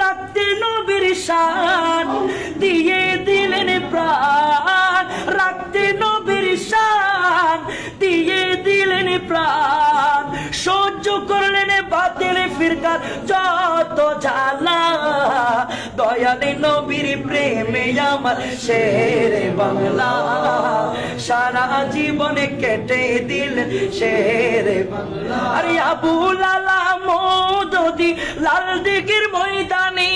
রাখতে নবীর শান, দিয়ে দিলেন প্রাণ। রাখতে নবীর শান, দিয়ে দিলেন প্রাণ। সহ্য করলেন বাতিল ফিরকার যত জ্বালা। দয়ালে নবীর প্রেমে আমার শেরে বাংলা। সারা জীবনে কেটে দিল শেরে বাংলা। আরে আবুল আলা মৌদি লাল দিঘির ময়দানে।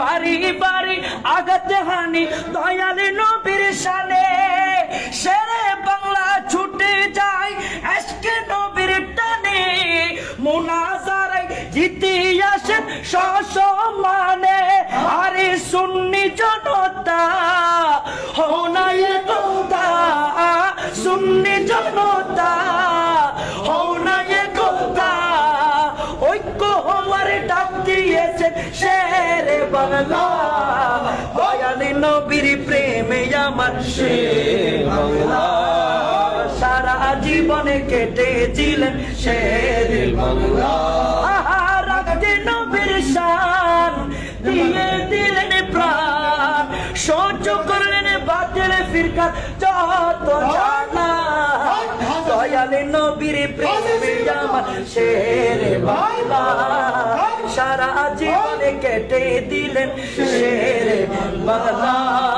বাড়ি বাড়ি আঘাত হানি দয়ালে নবীর সানে শেরে বাংলা ছুটে যায় আজকে নবীর টানে। মোনাজারাই জিতে আসেন সসম্মানে। আরে সুন্নি জনতা, হও না একতা সুন্নি জনতা বাংলা প্রেমে সারা জীবনে কেটেছিলেন শের বাংলা। নবীর শান, দিয়ে দিলেন প্রাণ। সহ্য করলেন বাতিল ফিরকার যত নবীর প্রেমে শের বাংলা। কেটে দিলেন শের বাংলা।